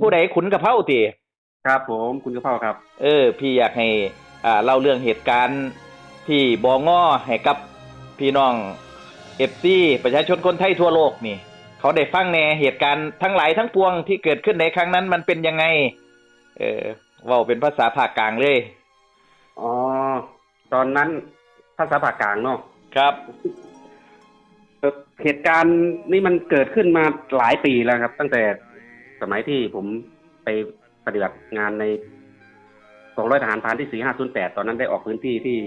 ผู้ใดขุนกระเพราติครับผมคุณกระเพราครับ เออ พี่อยากให้ อ่าเล่าเรื่องเหตุการณ์ที่บองอให้กับพี่น้องเอฟซีประชาชนคนไทยทั่วโลกนี่ เขาได้ฟังในเหตุการณ์ทั้งหลายทั้งปวงที่เกิดขึ้นในครั้งนั้นมันเป็นยังไง เออเว่าเป็นภาษาภาคกลางเลยอ๋อตอนนั้นภาษาภาคกลางเนาะครับเอ่อเหตุการณ์นี่มันเกิดขึ้นมาหลายปีแล้วครับ ตั้งแต่ สมัยที่ผมไปปฏิบัติงานในกองร้อยทหารพรานที่สี่ห้าศูนย์แปดตอนนั้นได้ออกพื้นที่ที่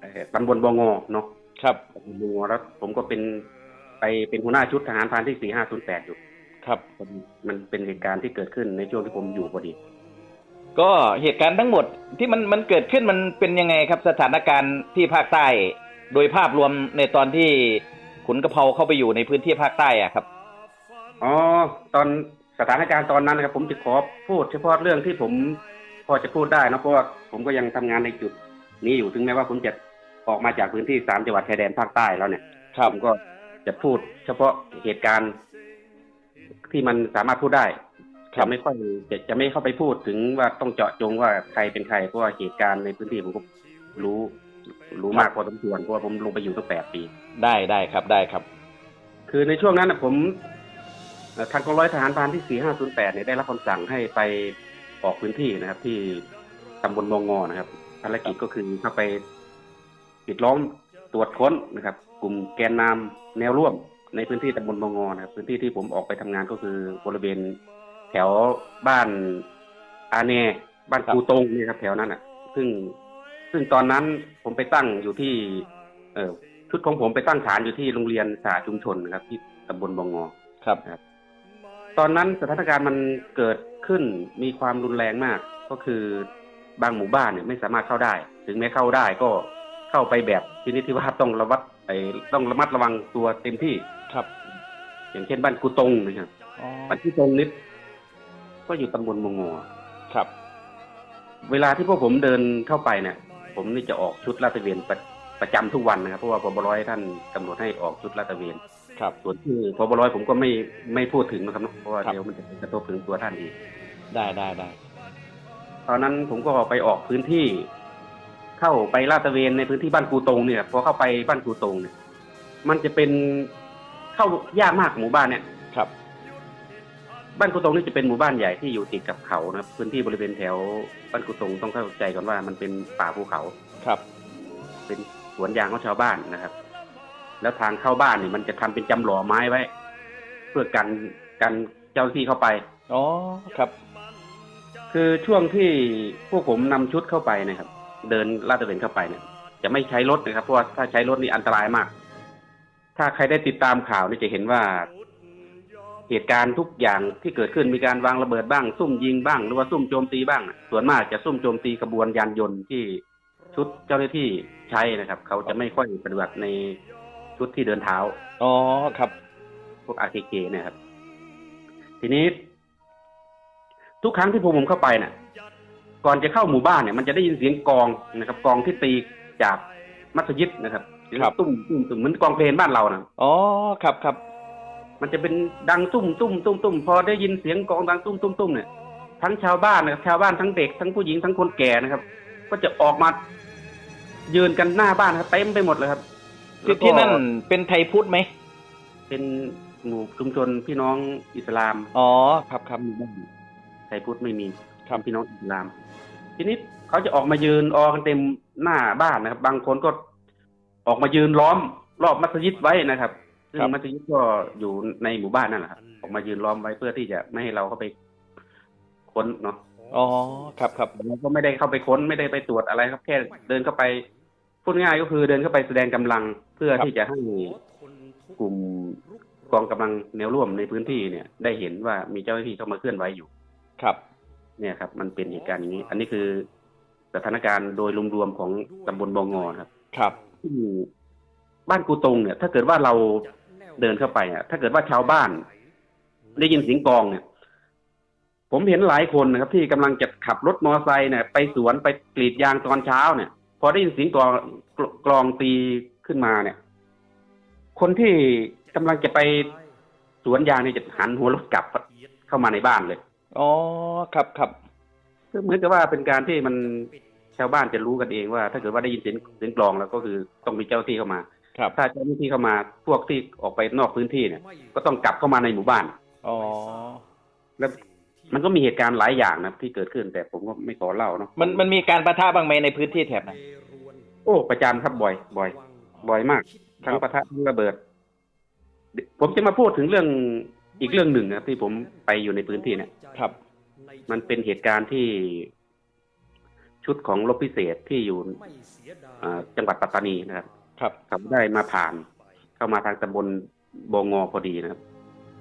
เอ่อตำบลบงเนาะครับตำบลบงแล้วผมก็เป็นไปเป็นหัวหน้าชุดทหารพรานที่สี่ห้าศูนย์แปดอยู่ ครับ มันเป็นเหตุการณ์ที่เกิดขึ้นในช่วงที่ผมอยู่พอดี ก็เหตุการณ์ทั้งหมดที่มันมันเกิดขึ้นมันเป็นยังไงครับ สถานการณ์ที่ภาคใต้ โดยภาพรวมในตอนที่ขุนกระเพราเข้าไปอยู่ในพื้นที่ภาคใต้อะครับ อ๋อตอนสถานการณ์ตอนนั้นนะครับ ผมจะขอพูดเฉพาะเรื่องที่ผมพอจะพูดได้นะเพราะว่าผมก็ยังทำงานในจุด นี้อยู่ถึงแม้ว่าผมจะออกมาจากพื้นที่สามจังหวัดชายแดนภาคใต้แล้วเนี่ยครับผมก็จะพูดเฉพาะเหตุการณ์ ที่มันสามารถพูดได้ครัจะบไม่ค่อยจะจะไม่เข้าไปพูดถึงว่าต้องเจาะจงว่าใครเป็นใครเพราะว่าเหตุการณ์ในพื้นที่ผมก็รู้ รู้มากพอสมควรเพราะว่าผมลงไปอยู่ตั้งแปดปี ได้ได้ครับได้ครับ คือในช่วงนั้นนะผมเอ่อ ทางกองร้อยทหารพรานที่ 4508เนี่ยได้รับคำสั่งให้ไปออกพื้นที่นะครับ ที่ตำบลมงงนะครับภารกิจก็คือเข้าไปปิดล้อมตรวจค้นนะครับ กลุ่มแกนนำแนวร่วมในพื้นที่ตำบลมงงนะครับ พื้นที่ที่ผมออกไปทำงานก็คือบริเวณแถวบ้านอาเนบ้านครับคูตงเนี่ยครับ แถวนั้นอะ ซึ่งซึ่งตอนนั้นผมไปตั้งอยู่ที่เออชุดของผมไปตั้งฐานอยู่ที่โรงเรียนสาชุมชนนะครับ ที่ตำบลบงงครับ ตอนนั้นสถานการณ์มันเกิดขึ้นมีความรุนแรงมาก ก็คือบางหมู่บ้านเนี่ยไม่สามารถเข้าได้ ถึงแม้เข้าได้ก็เข้าไปแบบชนิดที่ว่าต้องระวัดไอ้ต้องระมัดระวังตัวเต็มที่ครับ อย่างเช่นบ้านกูตงนะครับอ๋อบ้านกูตงนิดก็อยู่ตำบลบงงครับ เวลาที่พวกผมเดินเข้าไปเนี่ย ผมนี่จะออกชุดลาดตระเวนประประจำทุกวันนะครับ เพราะว่าพบร้อยท่านกำหนดให้ออกชุดลาดตระเวน ครับ ส่วนที่พบร้อยผมก็ไม่ไม่พูดถึงนะครับเนอะเพราะว่าครับ เดี๋ยวมันจะกระทบถึงตัวท่านอีก ได้ได้ได้ตอนนั้นผมก็ไปออกพื้นที่ เข้าไปลาดตระเวนในพื้นที่บ้านกูตงเนี่ยพอเข้าไปบ้านกูตงเนี่ย มันจะเป็นเข้ายากมากหมู่บ้านเนี่ย ครับ บ้านกูตงนี่จะเป็นหมู่บ้านใหญ่ที่อยู่ติดกับเขานะครับพื้นที่บริเวณแถวบ้านกูตงต้องเข้าใจก่อนว่ามันเป็นป่าภูเขา ครับ เป็นสวนยางของชาวบ้านนะครับ แล้วทางเข้าบ้านนี่มันจะทำเป็นจำหล่อไม้ไว้ เพื่อกันกันเจ้าหน้าที่เข้าไปอ๋อครับ คือช่วงที่พวกผมนำชุดเข้าไปนะครับ เดินลาดตระเวนเข้าไปเนี่ย จะไม่ใช้รถนะครับ เพราะว่าถ้าใช้รถนี่อันตรายมาก ถ้าใครได้ติดตามข่าวนี่จะเห็นว่าเหตุการณ์ทุกอย่างที่เกิดขึ้นมีการวางระเบิดบ้าง ซุ่มยิงบ้าง หรือว่าซุ่มโจมตีบ้างน่ะส่วนมากจะซุ่มโจมตีขบวนยานยนต์ที่ชุดเจ้าหน้าที่ใช้นะครับ เขาจะไม่ค่อยปฏิบัติใน ชุดที่เดินเท้า อ๋อครับ พวก RKK เนี่ยครับ ทีนี้ ทุกครั้งที่พวกผมเข้าไปเนี่ยก่อนจะเข้าหมู่บ้านเนี่ยมันจะได้ยินเสียงกลองนะครับกลองที่ตีจากมัสยิดนะครับเสียงครับตุ้มตุ้มตุ้มเหมือนกลองเพลงบ้านเรานะอ๋อครับครับมันจะเป็นดังตุ้มตุ้มตุ้มตุ้มพอได้ยินเสียงกลองดังตุ้มตุ้มตุ้มเนี่ยทั้งชาวบ้านนะครับชาวบ้านทั้งเด็กทั้งผู้หญิงทั้งคนแก่นะครับ ก็จะออกมายืนกันหน้าบ้านครับเต็มไปหมดเลยครับ ที่แล้วก็ที่นั่นเป็นไทยพุทธไหม เป็นหมู่ชุมชนพี่น้องอิสลาม อ๋อ ครับครับมีบ้างไทยพุทธไม่มีครับพี่น้องอิสลาม ทีนี้เขาจะออกมายืนออกันเต็มหน้าบ้านนะครับ บางคนก็ออกมายืนล้อม รอบมัสยิดไว้นะครับ ซึ่งครับมัสยิดก็อยู่ในหมู่บ้านนั่นแหละครับออกมายืนล้อมไว้เพื่อที่จะไม่ให้เราเข้าไปค้นเนาะอ๋อ ครับครับเราก็ไม่ได้เข้าไปค้นไม่ได้ไปตรวจอะไรครับ แค่เดินเข้าไป พูดง่ายก็คือเดินเข้าไปแสดงกำลังเพื่อครับที่จะให้กลุ่มกองกำลังแนวร่วมในพื้นที่เนี่ย ได้เห็นว่ามีเจ้าหน้าที่เข้ามาเคลื่อนไหวอยู่ ครับ เนี่ยครับ มันเป็นเหตุการณ์อย่างนี้ อันนี้คือสถานการณ์โดยรวมๆของตำบลบงครับ ครับซึ่งบ้านกูตงเนี่ย ถ้าเกิดว่าเราเดินเข้าไปอะ ถ้าเกิดว่าชาวบ้าน ได้ยินเสียงกลองเนี่ย ผมเห็นหลายคนนะครับ ที่กำลังจะขับรถมอเตอร์ไซค์เนี่ยไปสวนไปกรีดยางตอนเช้าเนี่ยพ อได้ยินเสียงกลองกลองตีขึ้นมาเนี่ย คนที่กำลังจะไปสวนยางเนี่ยจะหันหัวรถกลับเข้ามาในบ้านเลย อ๋อ ครับครับคือเหมือนกับว่าเป็นการที่มันชาวบ้านจะรู้กันเองว่า ถ้าเกิดว่าได้ยินเสียงเสียงกลองแล้วก็คือต้องมีเจ้าหน้าที่เข้ามา ครับ ถ้าเจ้าหน้าที่เข้ามาพวกที่ออกไปนอกพื้นที่เนี่ย ก็ต้องกลับเข้ามาในหมู่บ้าน อ๋อ แล้ว มันก็มีเหตุการณ์หลายอย่างนะที่เกิดขึ้นแต่ผมก็ไม่ขอเล่าเนาะมันมันมีการประทะบ้างไหมในพื้นที่แถบนั้นโอ้ประจำครับบ่อย บ่อย บ่อยมาก ทั้งประทัดทั้งระเบิด ผมจะมาพูดถึงเรื่องอีกเรื่องหนึ่งนะครับที่ผมไปอยู่ในพื้นที่เนี่ยครับ มันเป็นเหตุการณ์ที่ชุดของรบพิเศษที่อยู่อ่าจังหวัดปัตตานีนะครับ ครับเขาได้มาผ่าน เข้ามาทางตำบลบงอพอดีนะครับ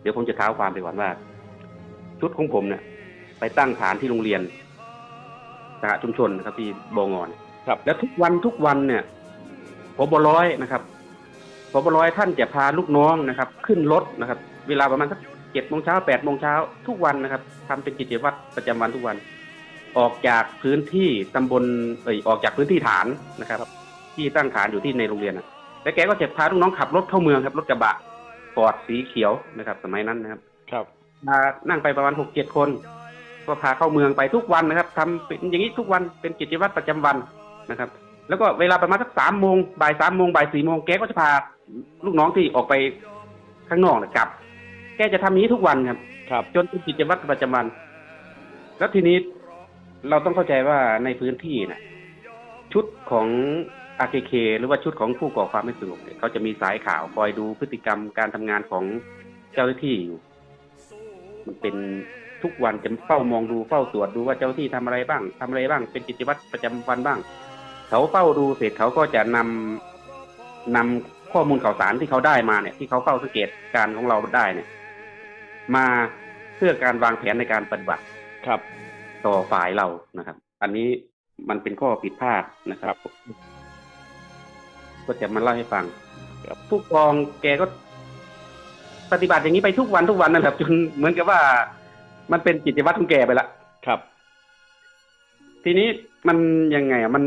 เดี๋ยวผมจะเท้าความไปก่อนว่า ชุดของผมเนี่ย ไปตั้งฐานที่โรงเรียนสหชุมชนนะครับที่บงอเนี่ยครับ แล้วทุกวันทุกวันเนี่ยพบร้อยนะครับพบร้อยท่านจะพาลูกน้องนะครับ ขึ้นรถนะครับ เวลาประมาณสักเจ็ดโมงเช้าแปดโมงเช้าทุกวันนะครับทำเป็นกิจวัตรประจำวันทุกวัน ออกจากพื้นที่ตำบลเอ่ยออกจากพื้นที่ฐานนะครับ ที่ตั้งฐานอยู่ที่ในโรงเรียนนะแล้วแกก็จะพาลูกน้องขับรถเข้าเมืองครับ รถกระบะฟอร์ดสีเขียวนะครับ สมัยนั้นนะครับ ครับ มานั่งไปประมาณหกเจ็ดคน ก็พาเข้าเมืองไปทุกวันนะครับทำเป็นอย่างนี้ทุกวันเป็นกิจวัตรประจำวันนะครับ แล้วก็เวลาประมาณสักสามโมงบ่ายสามโมงบ่ายสี่โมงแกก็จะพาลูกน้องที่ออกไปข้างนอกนะกลับ แกจะทำอย่างนี้ทุกวันครับครับ จนเป็นกิจวัตรประจำวัน แล้วทีนี้เราต้องเข้าใจว่าในพื้นที่นะชุดของอาเคเคหรือว่าชุดของผู้ก่อความไม่สงบเนี่ยเขาจะมีสายข่าวคอยดูพฤติกรรมการทำงานของเจ้าหน้าที่อยู่ มันเป็นทุกวันจะเฝ้ามองดูเฝ้าตรวจดูว่าเจ้าหน้าที่ทำอะไรบ้างทำอะไรบ้าง เป็นกิจวัตรประจำวันบ้าง เขาเฝ้าดูเสร็จเขาก็จะนำนำข้อมูลข่าวสารที่เขาได้มาเนี่ย ที่เขาเฝ้าสังเกตการของเราได้เนี่ย มาเพื่อการวางแผนในการปฏิบัติครับ ต่อฝ่ายเรานะครับ อันนี้มันเป็นข้อผิดพลาดนะครับ ก็จะมาเล่าให้ฟังครับผู้กองแกก็ ปฏิบัติอย่างนี้ไปทุกวันทุกวันนะครับจนเหมือนกับว่า มันเป็นกิจวัตรของแกไปละครับ ทีนี้มันยังไงอะมัน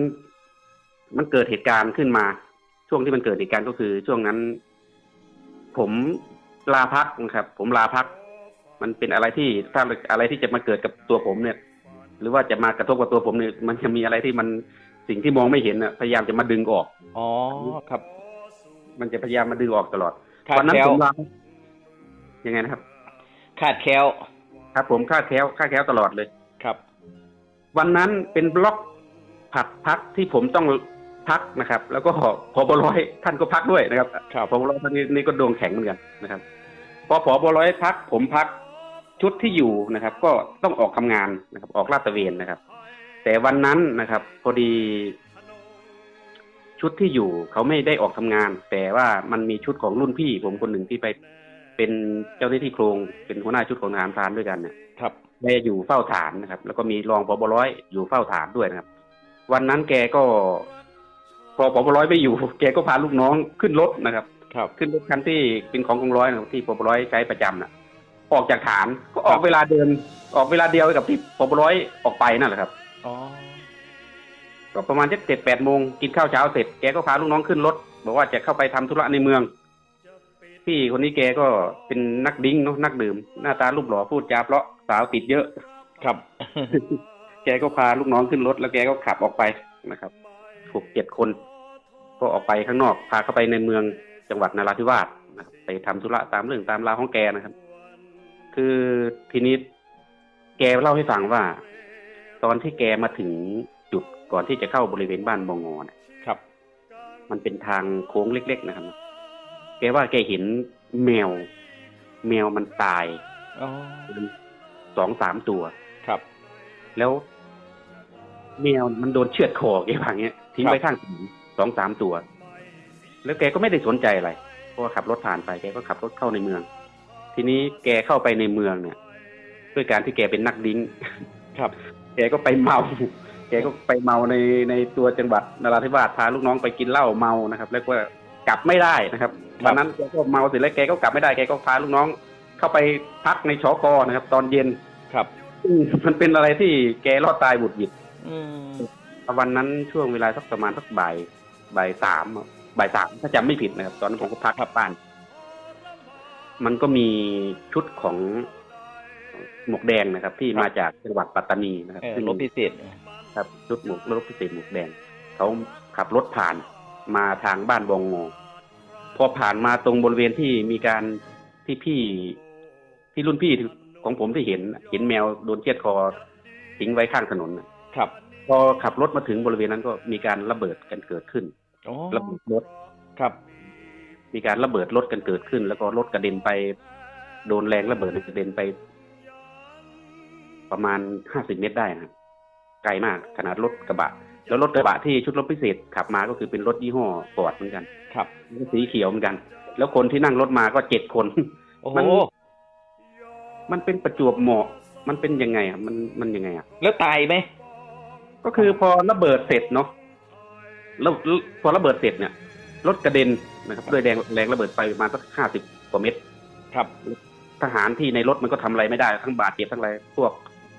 มันเกิดเหตุการณ์ขึ้นมา ช่วงที่มันเกิดเหตุการณ์ก็คือ ช่วงนั้น ผมลาพักนะครับ ผมลาพัก มันเป็นอะไรที่ถ้าอะไรที่จะมาเกิดกับตัวผมเนี่ย หรือว่าจะมากระทบกับตัวผมเนี่ย มันจะมีอะไรที่มันสิ่งที่มองไม่เห็นน่ะพยายามจะมาดึงออก อ๋อ ครับ มันจะพยายามมาดึงออกตลอดขาดวันั้นแคล้วผมลา ยังไงนะครับขาดแคล้วครับ ผมค่าแคล้วค่าแคล้วตลอดเลยครับ วันนั้นเป็นบล็อกผัดพักที่ผมต้องพักนะครับ แล้วก็พอบร้อยท่านก็พักด้วยนะครับครับพอบร้อยท่านนี้นี่ก็ดวงแข็งเหมือนกันนะครับพอพอบร้อยพัก ผมพักชุดที่อยู่นะครับ ก็ต้องออกทำงานนะครับ ออกลาดตระเวนนะครับ แต่วันนั้นนะครับ พอดีชุดที่อยู่เขาไม่ได้ออกทำงาน แต่ว่ามันมีชุดของรุ่นพี่ผมคนหนึ่งที่ไป เป็นเจ้าหน้าที่โครงเป็นหัวหน้าชุดของทหารพรานด้วยกันเนี่ยครับแกอยู่เฝ้าฐานนะครับ แล้วก็มีรองปบร้อยอยู่เฝ้าฐานด้วยนะครับ วันนั้นแกก็ พอปบร้อยไม่อยู่ แกก็พาลูกน้องขึ้นรถนะครับ ครับ ขึ้นรถคันที่เป็นของกองร้อยนะครับที่ปบร้อยใช้ประจำน่ะ ออกจากฐานก็ออกเวลาเดิน ออกเวลาเดียวกับที่ปบร้อยออกไปนั่นแหละครับอ๋อก็ประมาณเจ็ดแปดโมงกินข้าวเช้าเสร็จแกก็พาลูกน้องขึ้นรถบอกว่าจะเข้าไปทำธุระในเมือง พี่คนนี้แกก็เป็นนักดิ้งเนาะนักดื่ม หน้าตารูปหล่อพูดจาเพราะสาวติดเยอะ ครับ แกก็พาลูกน้องขึ้นรถแล้วแกก็ขับออกไปนะครับหกเจ็ดคน ก็ออกไปข้างนอกพาเข้าไปในเมืองจังหวัดนราธิวาสนะครับไปทำธุระตามเรื่องตามราวของแกนะครับ คือทีนี้แกเล่าให้ฟังว่า ตอนที่แกมาถึงจุดก่อนที่จะเข้าบริเวณบ้านบงอเนี่ยครับ มันเป็นทางโค้งเล็ก ๆ นะครับ แกว่าแกเห็นแมว แมวมันตายอ๋อสองสามตัว ครับ แล้ว แมวมันโดนเชือดคอแกว่าอย่างเงี้ยทิ้งไว้ข้างถนนสองสามตัว แล้วแกก็ไม่ได้สนใจอะไรเพราะว่าขับรถผ่านไปแกก็ขับรถเข้าในเมือง ทีนี้แกเข้าไปในเมืองเนี่ย ด้วยการที่แกเป็นนักดิ้งครับ แกก็ไปเมาแกก็ไปเมาในในตัวจังหวัดนราธิวาสพาลูกน้องไปกินเหล้าเมานะครับ แล้วก็ กลับไม่ได้นะครับครับวันนั้นแกก็เมาเสร็จแล้วแกก็กลับไม่ได้แกก็พาลูกน้อง เข้าไปพักในชอกอนะครับ ตอนเย็นครับซึ่งมันเป็นอะไรที่แกรอดตายบุดหวิดอืมวันนั้นช่วงเวลาสักประมาณสักบ่ายบ่ายสามอะบ่ายสามถ้าจำไม่ผิดนะครับ ตอนนั้นผมก็พักกลับบ้าน มันก็มีชุดของหมวกแดงนะครับ ที่ครับมาจากจังหวัดปัตตานีนะครับเออซึ่งรถพิเศษครับ ชุดหมวกรถพิเศษหมวกแดงเขาขับรถผ่าน มาทางบ้านบองงอพอผ่านมาตรงบริเวณที่มีการที่พี่ที่รุ่นพี่ของผมที่เห็น เห็นแมวโดนเชือดคอทิ้งไว้ข้างถนนน่ะครับ พอขับรถมาถึงบริเวณนั้นก็มีการระเบิดกันเกิดขึ้นโอ้ระเบิดรถครับ มีการระเบิดรถกันเกิดขึ้น แล้วก็รถกระเด็นไป โดนแรงระเบิดกระเด็นไป ประมาณห้าสิบเมตรได้นะครับไกลมากขนาดรถกระบะ แล้วรถกระบะที่ชุดรถพิเศษขับมาก็คือเป็นรถยี่ห้อฟอร์ดเหมือนกัน ครับ สีเขียวเหมือนกัน แล้วคนที่นั่งรถมาก็เจ็ดคน โอ้โห มันมันเป็นประจวบเหมาะ มันเป็นยังไงอะ มันมันยังไงอะ แล้วตายไหม ก็คือพอระเบิดเสร็จเนาะแล้วพอระเบิดเสร็จเนี่ยรถกระเด็นนะครับด้วยแรงแรงระเบิดไปประมาณสักห้าสิบกว่าเมตร ครับ ทหารที่ในรถมันก็ทำอะไรไม่ได้ทั้งบาดเจ็บทั้งอะไรพวก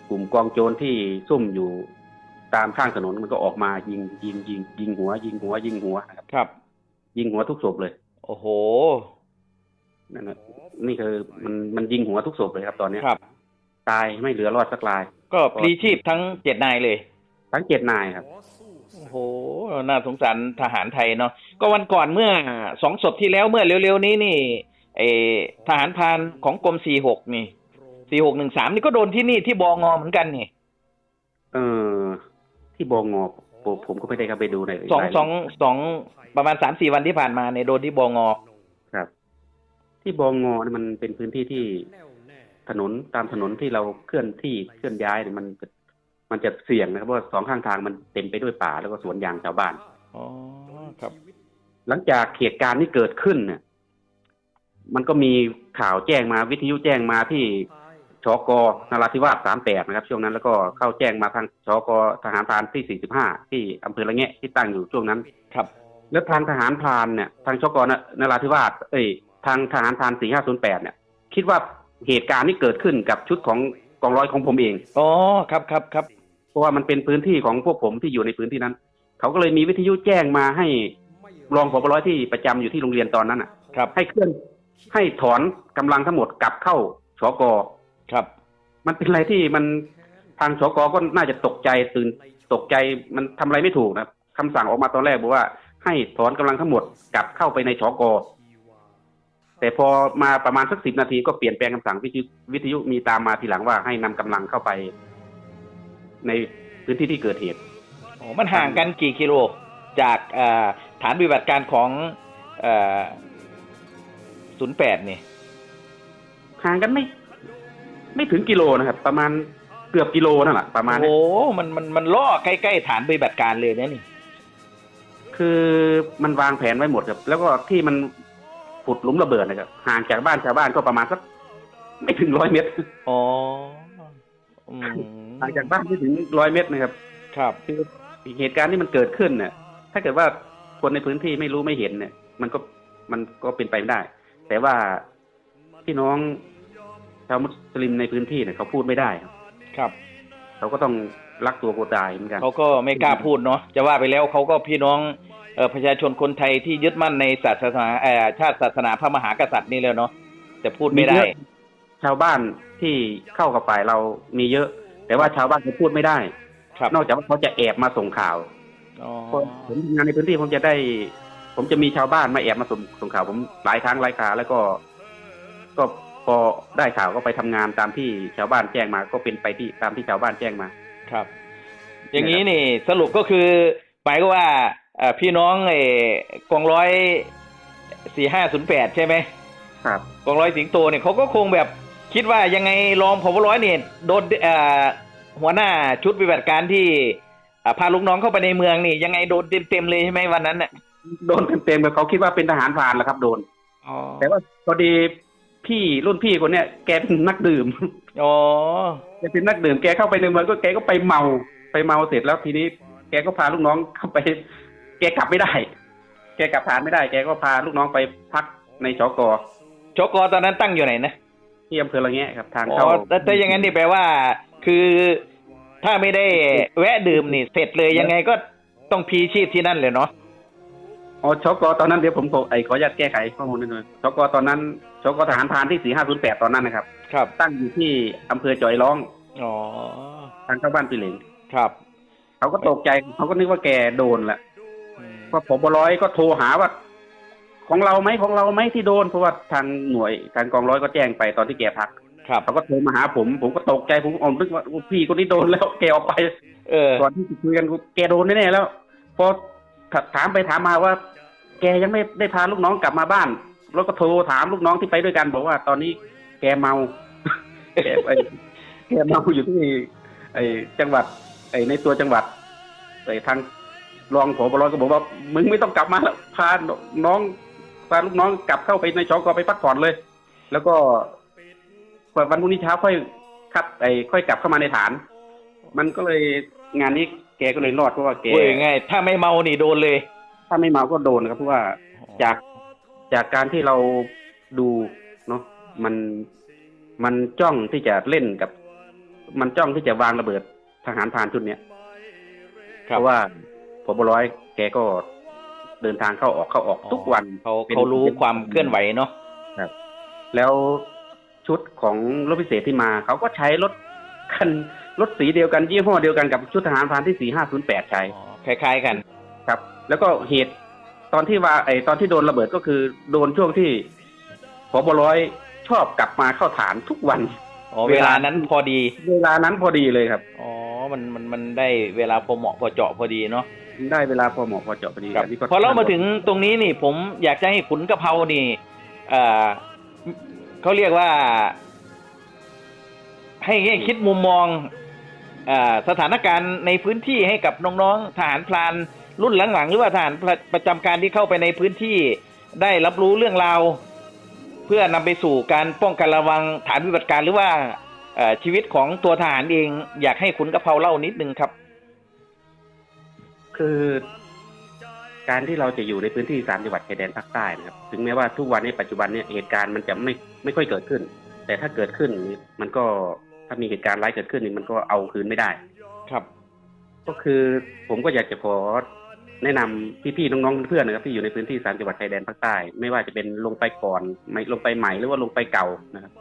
กลุ่มกองโจรที่ซุ่มอยู่ ตามข้างถนนมันก็ออกมายิงยิงยิงยิงหัว ยิงหัว ยิงหัวนะครับ ครับ ยิงหัวทุกศพเลย โอ้โหนั่นนะนี่คือมันมันยิงหัวทุกศพเลยครับ ตอนเนี้ยครับ ตายไม่เหลือรอดสักราย ก็พลีชีพทั้งเจ็ดนายเลย ทั้งเจ็ดนายครับ โอ้โห น่าสงสารทหารไทยเนาะ ก็วันก่อนเมื่อสองศพที่แล้วเมื่อเร็วๆนี้นี่เออทหารพรานของกรมสี่หกนี่สี่หกหนึ่งสามนี่ก็โดนที่นี่ที่บองอเหมือนกันนี่ เออ ที่บองอผมผมก็ไม่ได้เข้าไปดูในสองรายละเอียดสองสองประมาณสามสี่วันที่ผ่านมาเนี่ยโดนที่บองอครับ ที่บองอเนี่ยมันเป็นพื้นที่ที่ถนนตามถนนที่เราเคลื่อนที่เคลื่อนย้ายเนี่ยมันจะมันจะเสี่ยงนะครับเพราะว่าสองข้างทางมันเต็มไปด้วยป่าแล้วก็สวนยางชาวบ้านอ๋อครับ หลังจากเหตุการณ์ที่เกิดขึ้นเนี่ยมันก็มีข่าวแจ้งมาวิทยุแจ้งมาที่ ชกนราธิวาสสามแปดนะครับ ช่วงนั้นแล้วก็เข้าแจ้งมาทางชกทหารพรานที่สี่สิบห้าที่อำเภอละแงะที่ตั้งอยู่ช่วงนั้นครับ แล้วทางทหารพรานเนี่ยทางชกนนราธิวาสเอ้ยทางทหารพรานสี่ห้าศูนย์แปดเนี่ย คิดว่าเหตุการณ์ที่เกิดขึ้นกับชุดของกองร้อยของผมเองอ๋อครับครับครับเพราะว่ามันเป็นพื้นที่ของพวกผมที่อยู่ในพื้นที่นั้น เขาก็เลยมีวิทยุแจ้งมาให้รองผบร้อยที่ประจำอยู่ที่โรงเรียนตอนนั้นอะ ครับ ให้เคลื่อนให้ถอนกำลังทั้งหมดกลับเข้าชก ครับ มันเป็นอะไรที่มันทางชกก็น่าจะตกใจตื่นตกใจมันทำอะไรไม่ถูกนะครับคำสั่งออกมาตอนแรกบอกว่า ให้ถอนกำลังทั้งหมดกลับเข้าไปในชกแต่พอมาประมาณสักสิบนาทีก็เปลี่ยนแปลงคำสั่งวิทยุวิทยุมีตามมาทีหลังว่าให้นำกำลังเข้าไป ในพื้นที่ที่เกิดเหตุโอ้มันห่างกันกี่กิโล จากเอ่อฐานปฏิบัติการของเอ่อศูนย์แปดนี่ห่างกันไม่ ไม่ถึงกิโลนะครับ ประมาณเกือบกิโลนั่นแหละประมาณโอ้เนี้ยโหมันมันมันล่อใกล้ๆฐานปฏิบัติการเลยนะนี่ คือมันวางแผนไว้หมดครับ แล้วก็ที่มันขุดหลุมระเบิดนะครับห่างจากบ้านชาวบ้านก็ประมาณสักไม่ถึงร้อยเมตรอ๋ออืมห่างจากบ้านไม่ถึงร้อยเมตรนะครับ ครับ คือเหตุการณ์ที่มันเกิดขึ้นเนี่ยถ้าเกิดว่าคนในพื้นที่ไม่รู้ไม่เห็นเนี่ย มันก็มันก็เป็นไปไม่ได้ แต่ว่าพี่น้อง ชาวมุสลิมในพื้นที่เนี่ยเขาพูดไม่ได้ครับ ครับ เขาก็ต้องรักตัวกลัวตายเหมือนกันเขาก็ไม่กล้าพูดเนาะจะว่าไปแล้วเขาก็พี่น้องเออประชาชนคนไทยที่ยึดมั่นในศาสนาเออชาติศาสนาพระมหากษัตริย์นี่แล้วเนาะแต่พูดไม่ได้เยอะชาวบ้านที่เข้ากับฝ่ายเรามีเยอะ แต่ว่าชาวบ้านเขาพูดไม่ได้ครับนอกจากว่าเขาจะแอบมาส่งข่าวอ๋อผมทำงานในพื้นที่ผมจะได้ ผมจะมีชาวบ้านมาแอบมาส่งส่งข่าว ผมหลายครั้งหลายคราแล้วก็ก็ พอได้ข่าวก็ไปทำงานตามที่ชาวบ้านแจ้งมา ก็เป็นไปที่ตามที่ชาวบ้านแจ้งมา ครับ อย่างนี้นี่สรุปก็คือหมายก็ว่าเอ่อพี่น้องเออกองร้อยสี่ห้าศูนย์แปดใช่ไหมครับกองร้อยสิงโตเนี่ยเขาก็คงแบบคิดว่ายังไงรองพบร้อยเนี่ยโดนเอ่อหัวหน้าชุดปฏิบัติการที่อ่าพาลูกน้องเข้าไปในเมืองนี่ ยังไงโดนเต็มๆเลยใช่ไหมวันนั้นน่ะโดนเต็มๆเลยเขาคิดว่าเป็นทหารพรานแหละครับ โดนอ๋อแต่ว่าพอดี พี่รุ่นพี่คนเนี้ยแกเป็นนักดื่มอ๋อแกเป็นนักดื่มแกเข้าไปในเมืองก็แกก็ไปเมา ไปเมาเสร็จแล้วทีนี้ แกก็พาลูกน้องเข้าไป แกกลับไม่ได้ แกกลับฐานไม่ได้ แกก็พาลูกน้องไปพักในชกชกตอนนั้นตั้งอยู่ไหนนะที่อำเภอละแงะครับทางอ๋เข้าอแต่แต่อย่างนั้นนี่แปลว่า คือถ้าไม่ได้แวะดื่มนี่เสร็จเลยยังไงก็ต้องพีชีพที่นั่นเลยเนาะ อ๋อชกตอนนั้นเดี๋ยวผมขอไอ้ขออนุญาตแก้ไขข้อมูลนิดหนึงชกตอนนั้นชกทหารพรานที่สี่ห้าศูนย์แปดตอนนั้นนะครับ ครับ ตั้งอยู่ที่อำเภอจอยร้องอ๋อทางเข้าบ้านปีเหลงครับเขาก็ตกใจเขาก็นึกว่าแกโดนแหละอืมก็ผมร้อยก็โทรหาว่า ของเราไหมของเราไหมที่โดนเพราะว่าทางหน่วยทางกองร้อยก็แจ้งไปตอนที่แกพักครับเขาก็โทรมาหาผม ผมก็ตกใจผมอ๋อนึกว่าพี่คนนี้โดนแล้วแกออกไป เออก่อนที่จะคุยกันแกโดนแน่ๆแล้วพอ ถามไปถามมาว่า แกยังไม่ได้พาลูกน้องกลับมาบ้าน แล้วก็โทรถามลูกน้องที่ไปด้วยกัน บอกว่าตอนนี้แกเมา แกไปแกเมาอยู่ที่ไอ้จังหวัด ไอ้ในตัวจังหวัดไอ้ทางรองผบรอยก็บอกว่ามึงไม่ต้องกลับมาแล้วพาน้องพาลูกน้องกลับเข้าไปในชอกไปพักผ่อนเลย แล้วก็วันพรุ่งนี้เช้าค่อยคัดไอ้ค่อยกลับเข้ามาในฐาน มันก็เลยงานนี้ แกก็เลยรอดเพราะว่าแกเว้ยไงถ้าไม่เมานี่โดนเลย ถ้าไม่เมาก็โดนครับเพราะว่าจากจากการที่เราดูเนาะมันมันจ้องที่จะเล่นกับ มันจ้องที่จะวางระเบิดทหารพรานชุดเนี้ยคเพรับราะว่าพบร้อย แกก็เดินทางเข้าออกเข้าออกทุกวันเขาเป็นเขารู้ความเคลื่อนไหวเนาะแล้วชุดของรถพิเศษที่มา เขาก็ใช้รถคัน รถสีเดียวกันยี่ห้อเดียวกันกับชุดทหารพรานที่สี่ห้าศูนย์แปดใช้อ๋อคล้าย ๆกันครับ แล้วก็เหตุตอนที่ว่าไอตอนที่โดนระเบิดก็คือโดนช่วงที่พบร้อยชอบกลับมาเข้าฐานทุกวันอ๋อเวเวลาลานั้นพอดี เวลานั้นพอดีเลยครับอ๋อมันมันมันได้เวลาพอเหมาะพอเจาะพอดีเนาะได้เวลาพอเหมาะพอเจาะพอดีครับนนี้ก็พอเรามาถึงตรงนี้นี่ ผมอยากจะให้ขุนกะเพรานี่เอ่อเขาเรียกว่า ให้ให้คิดมุมมองเอ่อ สถานการณ์ในพื้นที่ให้กับน้องๆทหารพลานรุ่นหลังๆ หรือว่าทหารประประจำการที่เข้าไปในพื้นที่ได้รับรู้เรื่องราว เพื่อนำไปสู่การป้องกันระวังฐานปฏิบัติการหรือว่าชีวิตของตัวทหารเอง อยากให้ขุนกระเพราเล่านิดนึงครับ คือการที่เราจะอยู่ในพื้นที่สามจังหวัดชายแดนภาคใต้นะครับ ถึงแม้ว่าทุกวันนี้ปัจจุบันเนี่ยเหตุการณ์มันจะไม่ไม่ค่อยเกิดขึ้น แต่ถ้าเกิดขึ้นมันก็ ถ้ามีเหตุการณ์ร้ายเกิดขึ้นนี่มันก็เอาคืนไม่ได้ ครับ ก็คือผมก็อยากจะขอแนะนำพี่ๆน้องๆเพื่อนๆนะครับที่อยู่ในพื้นที่สามจังหวัดชายแดนภาคใต้ไม่ว่าจะเป็นลงไปก่อนไม่ลงไปใหม่หรือว่าลงไปเก่านะครับ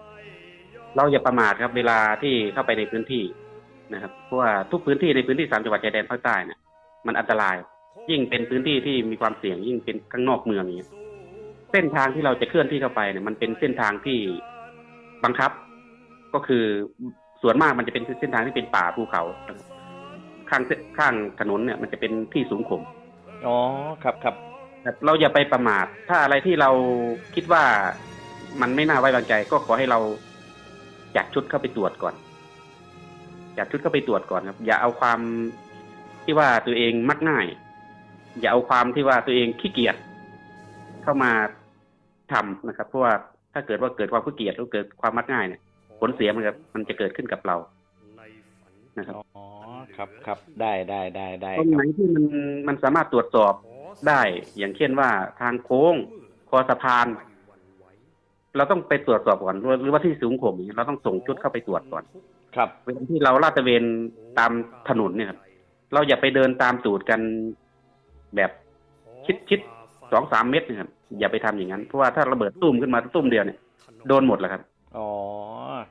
เราอย่าประมาทครับ เวลาที่เข้าไปในพื้นที่นะครับเพราะว่าทุกพื้นที่ในพื้นที่สามจังหวัดชายแดนภาคใต้เนี่ยมันอันตราย ยิ่งเป็นพื้นที่ที่มีความเสี่ยงยิ่งเป็นข้างนอกเมืองอย่างเงี้ยเส้นทางที่เราจะเคลื่อนที่เข้าไปเนี่ยมันเป็นเส้นทางที่บังคับ ก็คือส่วนมากมันจะเป็นเส้นทางที่เป็นป่าภูเขานะครับข้างเส้นข้างถนนเนี่ย มันจะเป็นที่สูงข่มอ๋อครับครับครับเราอย่าไปประมาท ถ้าอะไรที่เราคิดว่ามันไม่น่าไว้วางใจ ก็ขอให้เราจัดชุดเข้าไปตรวจก่อนจัดชุดเข้าไปตรวจก่อนครับ อย่าเอาความที่ว่าตัวเองมักง่าย อย่าเอาความที่ว่าตัวเองขี้เกียจเข้ามาทำนะครับ เพราะว่าถ้าเกิดว่าเกิดความขี้เกียจหรือเกิดความมักง่ายเนี่ย ผลเสียมันครับมันจะเกิดขึ้นกับเรานะครับอ๋อครับครับได้ได้ได้ได้ตรงคไหนรับที่มันมันสามารถตรวจสอบได้อย่างเช่นว่าทางโค้งคอสะพาน เราต้องไปตรวจสอบก่อนหรือว่าที่สูงข่มอย่างเงี้ยเราต้องส่งชุดเข้าไปตรวจก่อน ครับเวลาที่เราลาดตระเวนตามถนนเนี่ยครับเราอย่าไปเดินตามตูดกันแบบชิดชิดสองสามเมตรนะครับอย่าไปทำอย่างนั้น เพราะว่าถ้าระเบิดตุ้มขึ้นมาตุ้มเดียวเนี่ยโดนหมดแหละครับอ๋อ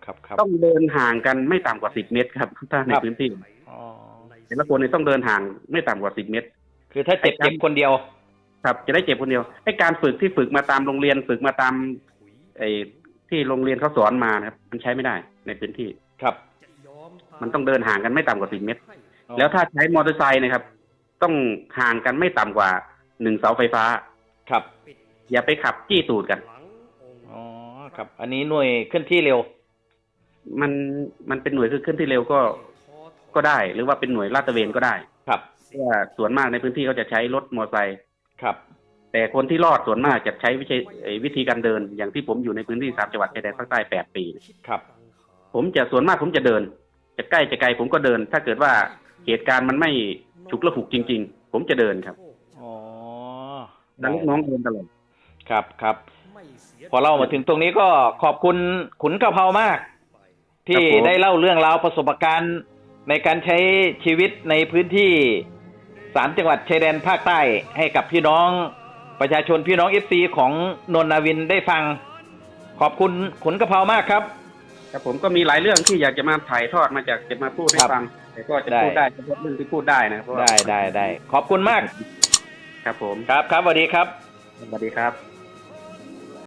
ครับครับต้องเดินห่างกันไม่ต่ำกว่าสิบเมตรครับถ้าในครับพื้นที่อ๋อแต่ละคนเนี่ยต้องเดินห่างไม่ต่ำกว่าสิบเมตร คือถ้าเจ็บไอ้ครับเจ็บคนเดียว ครับจะได้เจ็บคนเดียวไอ้การฝึกที่ฝึกมาตามโรงเรียนฝึกมาตามไอ้ที่โรงเรียนเขาสอนมานะครับ มันใช้ไม่ได้ในพื้นที่ครับ มันต้องเดินห่างกันไม่ต่ำกว่าสิบเมตรอ๋อแล้วถ้าใช้มอเตอร์ไซค์นะครับ ต้องห่างกันไม่ต่ำกว่าหนึ่งเสาไฟฟ้า ครับ อย่าไปขับจี้ตูดกันอ๋อครับ อันนี้หน่วยเคลื่อนที่เร็ว มันมันเป็นหน่วยคือเคลื่อนที่เร็วก็ก็ได้ หรือว่าเป็นหน่วยลาดตระเวนก็ได้ ครับเพราะว่าส่วนมากในพื้นที่เขาจะใช้รถมอเตอร์ไซค์ครับ แต่คนที่รอดส่วนมากจะใช้วิธีเอ่อวิธีการเดิน อย่างที่ผมอยู่ในพื้นที่สามจังหวัดชายแดนภาคใต้แปดปีครับ ผมจะส่วนมากผมจะเดิน จะใกล้จะไกลผมก็เดิน ถ้าเกิดว่าเหตุการณ์มันไม่ฉุกละหุกจริง ๆ ผมจะเดินครับอ๋อแล้วลูกน้องเดินตลอดครับครับพอเล่ามาถึงตรงนี้ก็ขอบคุณขุนกะเพรามาก ที่ครับผมได้เล่าเรื่องราวประสบการณ์ในการใช้ชีวิตในพื้นที่สามจังหวัดชายแดนภาคใต้ให้กับพี่น้องประชาชนพี่น้องเอฟซีของนนนาวินได้ฟัง ขอบคุณขุนกะเพรามากครับครับผมก็มีหลายเรื่องที่อยากจะมาถ่ายทอดมาจากจะมาพูดให้ครับฟังแต่ก็จะได้พูดได้เฉพาะเรื่องที่พูดได้นะครับเพราะว่าได้ได้ได้ขอบคุณมาก ครับผมครับครับสวัสดีครับสวัสดีครับ